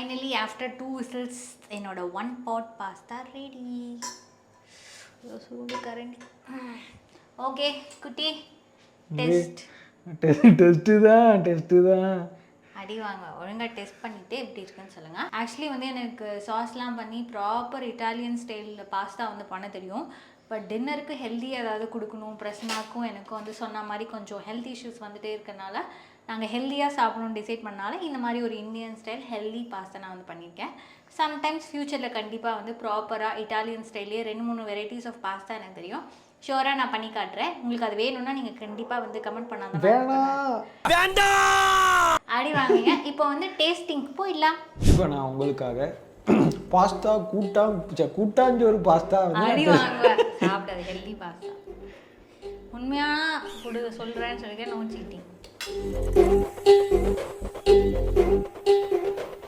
Finally after two whistles என்னோட one pot pasta ready சூடு கரண்டி ஓகே குட்டி டெஸ்ட் டெஸ்ட்டு தான் டெஸ்ட்டு தான். அடி வாங்க. ஒழுங்காக டெஸ்ட் பண்ணிவிட்டு எப்படி இருக்குன்னு சொல்லுங்கள் ஆக்சுவலி வந்து எனக்கு சாஸ்லாம் பண்ணி ப்ராப்பர் இட்டாலியன் ஸ்டைலில் பாஸ்தா வந்து பண்ண தெரியும். பட் டின்னருக்கு ஹெல்தி ஏதாவது கொடுக்கணும் பிரசனாக்கும் எனக்கும் வந்து சொன்ன மாதிரி கொஞ்சம் ஹெல்த் இஷ்யூஸ் வந்துட்டே இருக்கனால நாங்கள் ஹெல்த்தியாக சாப்பிடணும்னு டிசைட் பண்ணனால இந்த மாதிரி ஒரு இந்தியன் ஸ்டைல் ஹெல்தி பாஸ்தா நான் வந்து பண்ணியிருக்கேன். சம்டைம்ஸ் ஃப்யூச்சரில் கண்டிப்பாக வந்து ப்ராப்பராக இட்டாலியன் ஸ்டைல்லே ரெண்டு மூணு வெரைட்டிஸ் ஆஃப் பாஸ்தா எனக்கு தெரியும். ஷோராக நான் பண்ணி காட்டுறேன். உங்களுக்கு அது வேணும்னா நீங்கள் கண்டிப்பாக வந்து கமெண்ட் பண்ணாத வேணாம். அடி வாங்குங்க இப்போ வந்து டேஸ்டிங் போயிடலாம். இப்போ நான் உங்களுக்காக பாஸ்தா கூட்டா கூட்டாஞ்சோறு பாஸ்தா அடி வாங்குவேன். சாப்பிடாது ஹெல்தி பாஸ்தா உண்மையான சொல்கிறேன்னு சொல்லிக்க நோ சீட்டிங்